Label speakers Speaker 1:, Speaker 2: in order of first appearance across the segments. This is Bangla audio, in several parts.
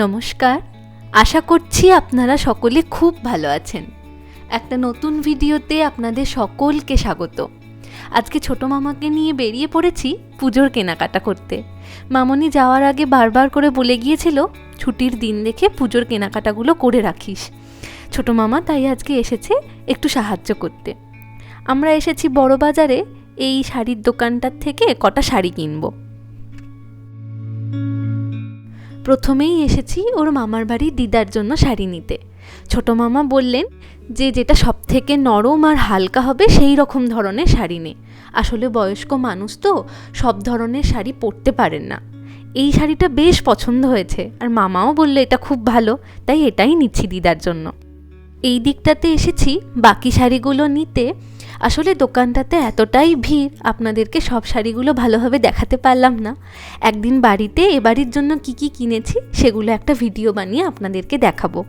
Speaker 1: নমস্কার। আশা করছি আপনারা সকলে খুব ভালো আছেন। একটা নতুন ভিডিওতে আপনাদের সকলকে স্বাগত। আজকে ছোট মামাকে নিয়ে বেরিয়ে পড়েছি পুজোর কেনাকাটা করতে। মামনি যাওয়ার আগে বারবার করে বলে গিয়েছিল, ছুটির দিন দেখে পুজোর কেনাকাটাগুলো করে রাখিস। ছোট মামা তাই আজকে এসেছে একটু সাহায্য করতে। আমরা এসেছি বড় বাজারে এই শাড়ির দোকানটার থেকে কটা শাড়ি কিনবো। প্রথমেই এসেছি ওর মামার বাড়ি দিদার জন্য শাড়ি নিতে। ছোট মামা বললেন যে যেটা সব থেকে নরম আর হালকা হবে সেই রকম ধরনের শাড়ি নে। আসলে বয়স্ক মানুষ তো সব ধরনের শাড়ি পরতে পারেন না। এই শাড়িটা বেশ পছন্দ হয়েছে আর মামাও বলল এটা খুব ভালো, তাই এটাই নিচ্ছি দিদার জন্য। এই দিকটাতে এসেছি। বাকি শাড়িগুলো নিতে আসলে দোকানটাতে এতটাই ভিড়, আপনাদেরকে সব শাড়িগুলো ভালোভাবে দেখাতে পারলাম না। একদিন বাড়িতে এ বাড়ির জন্য কি কি কিনেছি, সেগুলো একটা ভিডিও বানিয়ে আপনাদেরকে দেখাবো।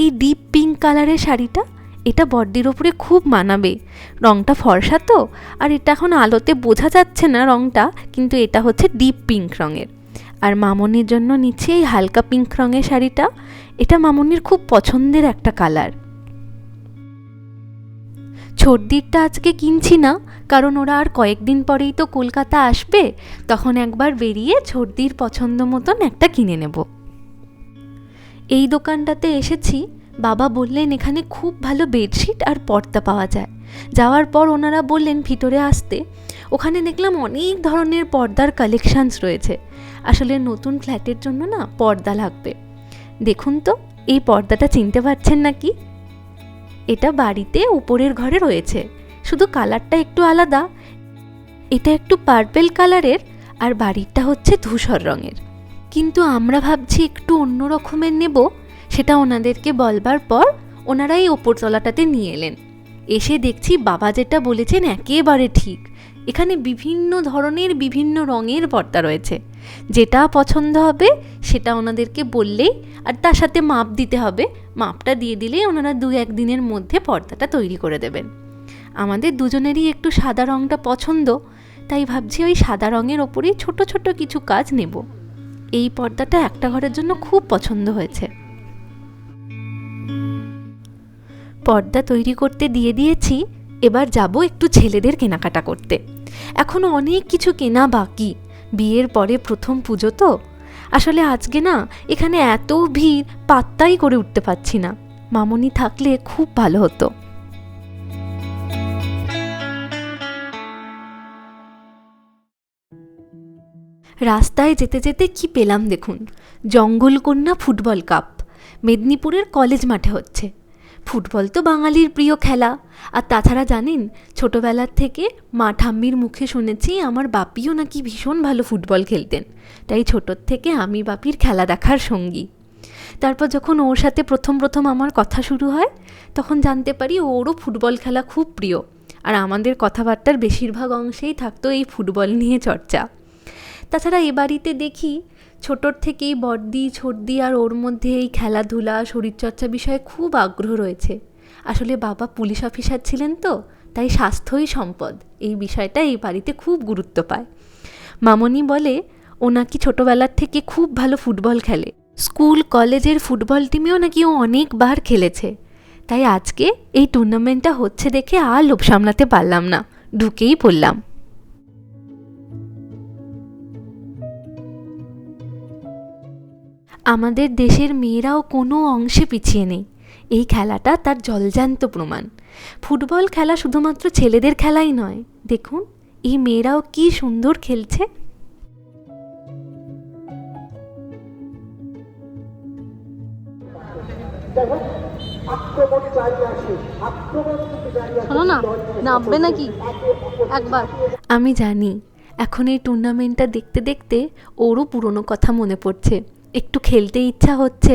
Speaker 1: এই ডিপ পিঙ্ক কালারের শাড়িটা, এটা বড্ডির ওপরে খুব মানাবে। রঙটা ফর্সা তো, আর এটা এখন আলোতে বোঝা যাচ্ছে না রঙটা কিন্তু এটা হচ্ছে ডিপ পিঙ্ক রঙের। আর মামনির জন্য নিচ্ছি এই হালকা পিঙ্ক রঙের শাড়িটা। এটা মামনির খুব পছন্দের একটা কালার। ছর্দিরটা আজকে কিনছি না, কারণ ওরা আর কয়েকদিন পরেই তো কলকাতা আসবে, তখন একবার বেরিয়ে ছর্দির পছন্দ মতন একটা কিনে নেব। এই দোকানটাতে এসেছি, বাবা বললেন এখানে খুব ভালো বেডশিট আর পর্দা পাওয়া যায়। যাওয়ার পর ওনারা বললেন ভিতরে আসতে। ওখানে দেখলাম অনেক ধরনের পর্দার কালেকশানস রয়েছে। আসলে নতুন ফ্ল্যাটের জন্য না পর্দা লাগবে। দেখুন তো, এই পর্দাটা চিনতে পারছেন নাকি? এটা বাড়িতে উপরের ঘরে রয়েছে। শুধু কালারটা একটু আলাদা। এটা একটু পার্পেল কালারের আর বাড়িরটা হচ্ছে ধূসর রঙের। কিন্তু আমরা ভাবছি একটু অন্য রকমের নেব, সেটা ওনাদেরকে বলবার পর ওনারা এই ওপরতলাটাতে নিয়ে এলেন। এসে দেখছি বাবা যেটা বলেছেন একেবারে ঠিক। এখানে বিভিন্ন ধরনের বিভিন্ন রঙের পর্দা রয়েছে। যেটা পছন্দ হবে, সেটা ওনাদেরকে বললেই, আর তার সাথে মাপ দিতে হবে। মাপটা দিয়ে দিলেই ওনারা দু এক দিনের মধ্যে পর্দাটা তৈরি করে দেবেন। আমাদের দুজনেরই একটু সাদা রঙটা পছন্দ, তাই ভাবছি ওই সাদা রঙের ওপরেই ছোট ছোট কিছু কাজ নেব। এই পর্দাটা একটা ঘরের জন্য খুব পছন্দ হয়েছে। পর্দা তৈরি করতে দিয়ে দিয়েছি, এবার যাব একটু ছেলেদের কেনাকাটা করতে। এখনও অনেক কিছু কেনা বাকি। বিয়ের পরে প্রথম পুজো তো। আসলে আজকে না, এখানে এত ভিড়, পাত্তাই করে উঠতে পারছি না। মামনি থাকলে খুব ভালো হতো। রাস্তায় যেতে যেতে কি পেলাম দেখুন। জঙ্গলকন্যা ফুটবল কাপ, মেদিনীপুরের কলেজ মাঠে হচ্ছে। ফুটবল তো বাঙালির প্রিয় খেলা। আর তাছাড়া জানেন, ছোটোবেলার থেকে মা ঠাম্মির মুখে শুনেছি আমার বাপিও নাকি ভীষণ ভালো ফুটবল খেলতেন। তাই ছোটোর থেকে আমি বাপির খেলা দেখার সঙ্গী। তারপর যখন ওর সাথে প্রথম প্রথম আমার কথা শুরু হয়, তখন জানতে পারি ওরও ফুটবল খেলা খুব প্রিয়। আর আমাদের কথাবার্তার বেশিরভাগ অংশেই থাকতো এই ফুটবল নিয়ে চর্চা। তাছাড়া এ বাড়িতে দেখি ছোটোর থেকেই বর্দি ছর্দি আর ওর মধ্যে এই খেলাধুলা, শরীরচর্চা বিষয়ে খুব আগ্রহ রয়েছে। আসলে বাবা পুলিশ অফিসার ছিলেন তো, তাই স্বাস্থ্যই সম্পদ। এই বিষয়টা এই বাড়িতে খুব গুরুত্ব পায়। মামনি বলে, ও নাকি ছোটোবেলার থেকে খুব ভালো ফুটবল খেলে। স্কুল, কলেজের ফুটবল টিমেও নাকি ও অনেকবার খেলেছে। তাই আজকে এই টুর্নামেন্টটা হচ্ছে দেখে আর লোভ সামলাতে পারলাম না। ঢুকেই পড়লাম। আমাদের দেশের মেয়েরাও কোনো অংশে পিছিয়ে নেই। এই খেলাটা তার জলজান্ত প্রমাণ। ফুটবল খেলা শুধুমাত্র ছেলেদের খেলাই নয়। দেখুন এই মেয়েরাও কি সুন্দর খেলছে।
Speaker 2: শোনো না নামবে নাকি? একবার।
Speaker 1: আমি জানি এখন এই টুর্নামেন্টটা দেখতে দেখতে ওরও পুরনো কথা মনে পড়ছে। একটু খেলতে ইচ্ছা হচ্ছে।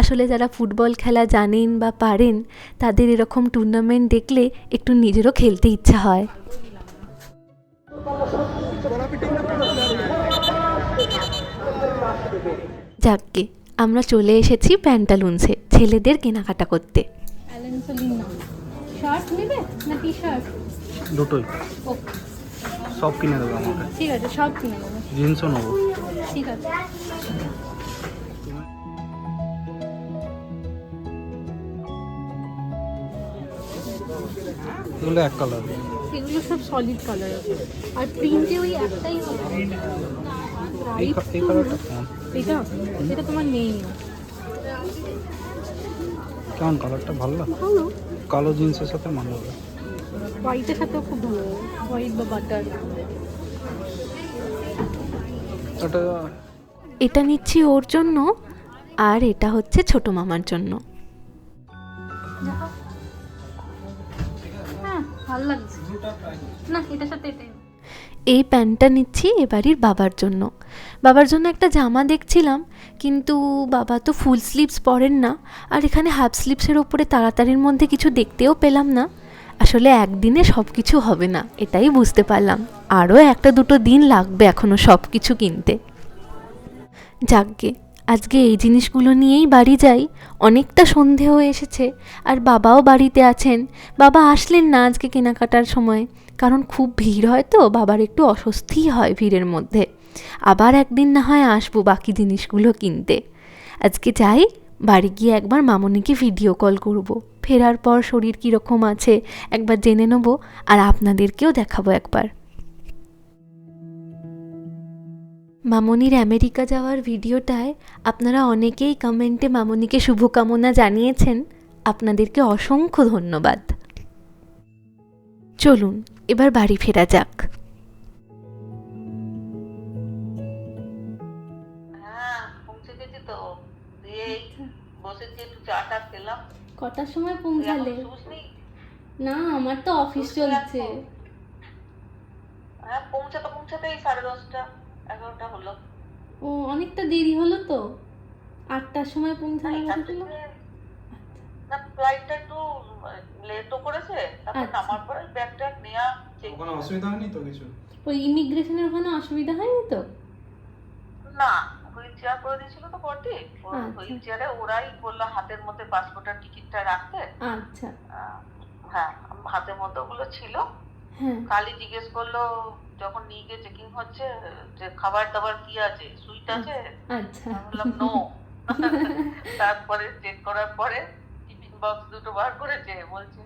Speaker 1: আসলে যারা ফুটবল খেলা জানেন বা পারেন তাদের এরকম টুর্নামেন্ট দেখলে একটু নিজেরও খেলতে ইচ্ছা হয়। যাকগে আমরা চলে এসেছি প্যান্টালুন্সে ছেলেদের কেনাকাটা করতে।
Speaker 2: অ্যালেন সোলিন নাম শার্ট নেবে না টি শার্ট
Speaker 3: দুটোই সব কিনে দেবো আমাকে।
Speaker 2: ঠিক আছে সব কিনে নেব
Speaker 3: জিন্সও নেব।
Speaker 2: ঠিক আছে।
Speaker 3: এগুলো এক কালার
Speaker 2: এগুলো সব সলিড কালার আছে। আর প্রিন্টে ওই একটাই হবে
Speaker 3: এই কালারটা
Speaker 2: এটা? এটা তোমার নেই
Speaker 3: কেমন কালারটা ভালো লাগে কালো জিন্সের সাথে মানাবে।
Speaker 2: হোয়াইটের সাথেও খুব ভালো হোয়াইট বা বাটার
Speaker 3: ওটা
Speaker 1: এটা নিচ্ছি ওর জন্য আর এটা হচ্ছে ছোট মামার জন্য।
Speaker 2: ভালো লাগছে। না, এটার সাথে এটাই।
Speaker 1: এই প্যান্টটা নিচ্ছি এ বাড়ির বাবার জন্য। বাবার জন্য একটা জামা দেখছিলাম, কিন্তু বাবা তো ফুল স্লিভস পরেন না, আর এখানে হাফ স্লিভসের ওপরে তাড়াতাড়ির মধ্যে কিছু দেখতেও পেলাম না। আসলে একদিনে সব কিছু হবে না, এটাই বুঝতে পারলাম। আরও একটা দুটো দিন লাগবে এখনও সব কিছু কিনতে যাকগে আজকে এই জিনিসগুলো নিয়েই বাড়ি যাই। অনেকটা সন্ধে হয়ে এসেছে আর বাবাও বাড়িতে আছেন। বাবা আসলেন না আজকে কেনাকাটার সময়। কারণ খুব ভিড় হয় তো, বাবার একটু অস্বস্তি হয় ভিড়ের মধ্যে। আবার একদিন না হয় আসব বাকি জিনিসগুলো কিনতে। আজকে যাই, বাড়ি গিয়ে একবার মামনিকে ভিডিও কল করব। ফেরার পর শরীর কীরকম আছে একবার জেনে নেব আর আপনাদেরকেও দেখাবো একবার। মামনির আমেরিকা যাওয়ার ভিডিওটায় আপনারা অনেকেই কমেন্টে মামনিকে শুভকামনা জানিয়েছেন। আপনাদেরকে অসংখ্য ধন্যবাদ। চলুন এবার বাড়ি ফেরা যাক।
Speaker 4: হ্যাঁ
Speaker 2: কটার সময় পৌঁছালে? না আমার তো অফিস চলছে।
Speaker 4: হ্যাঁ পৌঁছাতে পৌঁছাতে এই সাড়ে দশটা। এগারোটা হলো।
Speaker 2: ও অনেকটা দেরি হলো তো? আটটার সময় পৌঁছানো কথা ছিল
Speaker 4: না ফ্লাইটটা একটু লেটও করেছে তারপর
Speaker 2: আচ্ছা।
Speaker 4: নামার পরে ব্যাগ ট্যাগ নেওয়া
Speaker 5: ওখানে অসুবিধা হয়নি তো কিছু?
Speaker 2: ওই ইমিগ্রেশনের ওখানে অসুবিধা হয়নি তো?
Speaker 4: না হুইল চেয়ার করে দিয়েছিল তো বটে
Speaker 2: আচ্ছা।
Speaker 4: হুইল চেয়ারে ওরাই বলল হাতের মধ্যে পাসপোর্টের টিকিটটা রাখতে।
Speaker 2: আচ্ছা।
Speaker 4: আহ, হ্যাঁ হাতের মধ্যে ওগুলো ছিল। কালি জিজ্ঞেস করল যখন নিয়ে গিয়ে চেকিং হচ্ছে যে খাবার দাবার কি আছে? সুইট আছে?
Speaker 2: আচ্ছা।
Speaker 4: বললাম নো তারপরে চেক করার পরে টিফিন বক্স দুটো বার করেছে বলছে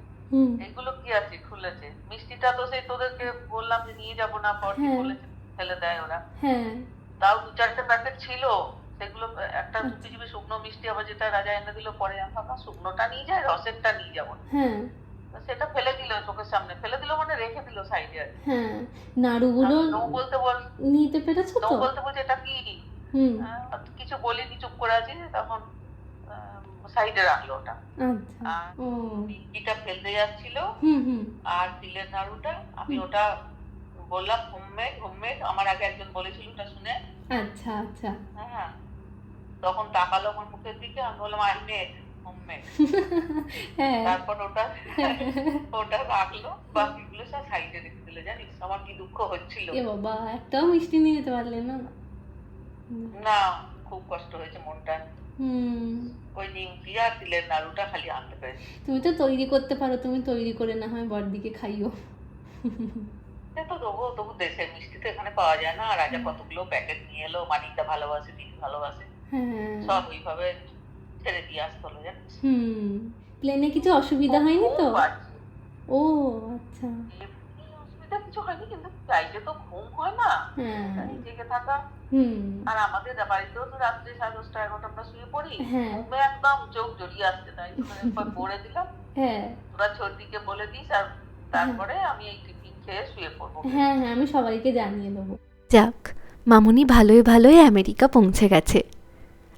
Speaker 4: এগুলো কি আছে? খুলেছে। মিষ্টিটা তো সেই তোদেরকে বললাম যে নিয়ে যাব না পর
Speaker 2: হ্যাঁ।
Speaker 4: বলেছে ফেলে দেয় ওরা।
Speaker 2: হ্যাঁ।
Speaker 4: তাও দু চারটে প্যাকেট ছিল। সেগুলো একটা
Speaker 2: আচ্ছা।
Speaker 4: দুটি জিবি শুকনো মিষ্টি আবার যেটা রাজা এনে দিল পরে আমি ভাবলাম শুকনোটা নিয়ে যায় রসেরটা নিয়ে যাব।
Speaker 2: হ্যাঁ।
Speaker 4: সেটা ফেলে দিল চোখের সামনে। ফেলে দিল মানে রেখে দিল সাইডে আর।
Speaker 2: হ্যাঁ নাড়ুগুলো
Speaker 4: নো বলতে বল
Speaker 2: নিতে পেরেছ তো?
Speaker 4: নো বলতে বলছে এটা কি?
Speaker 2: হুম।
Speaker 4: কিছু বলিনি চুপ করে আছি তখন সাইডে রাখল ওটা।
Speaker 2: আচ্ছা
Speaker 4: এটা ফেলতে যাচ্ছিল
Speaker 2: হুম হুম।
Speaker 4: আর তিলের নাড়ুটা আমি ওটা বললাম হোমমেড হোমমেড আমার আগে একজন বলেছিল ওটা শুনে।
Speaker 2: আচ্ছা আচ্ছা।
Speaker 4: হ্যাঁ তখন তাকালো আমার মুখের দিকে আমি বললাম আই মেড হোমমেড
Speaker 2: হ্যাঁ।
Speaker 4: তারপর ওটা ওটা রাখল বাকিগুলো সব সাইডে রেখে দিলে জানিস? আমার কি দুঃখ হচ্ছিল?
Speaker 2: এ বাবা একটাও মিষ্টি নিয়ে যেতে পারলে না?
Speaker 4: না খুব কষ্ট হয়েছে মনটা। ওই নিমকি আর তিলের নাড়ুটা খালি আনতে পেরেছি।
Speaker 2: তুমি তো তৈরি করতে পারো তুমি তৈরি করে না হয় বড়দিকে খাইও।
Speaker 4: তো দেবো তবু দেশের মিষ্টি তো এখানে পাওয়া যায় না। আর রাজা কতগুলো প্যাকেট নিয়ে এলো মানিকটা ভালোবাসে দিদি ভালোবাসে।
Speaker 2: হ্যাঁ।
Speaker 4: সব ওইভাবে ছেড়ে দিয়ে আসতে হলো জানিস?
Speaker 2: হুম প্লেনে কিছু অসুবিধা হয়নি তো? ও আচ্ছা।
Speaker 4: এমনি অসুবিধা কিছু হয়নি কিন্তু ফ্লাইটে তো ঘুম হয় না।
Speaker 2: হ্যাঁ।
Speaker 4: জেগে থাকা।
Speaker 2: হুম।
Speaker 4: আর আমাদের বাড়িতেও তো রাত্রে সাড়ে দশটা এগারোটা আমরা শুয়ে পড়ি।
Speaker 2: হ্যাঁ।
Speaker 4: ঘুমে একদম চোখ জড়িয়ে আসছে তাই। পড়ে দিলাম।
Speaker 2: হ্যাঁ।
Speaker 4: তোরা ছোটিকে বলে দিস আর তারপরে আমি এই টিফিন খেয়ে শুয়ে পড়ব।
Speaker 2: হ্যাঁ হ্যাঁ আমি সবাইকে জানিয়ে দেবো।
Speaker 1: যাক মামুনি ভালোই ভালোই আমেরিকা পৌঁছে গেছে।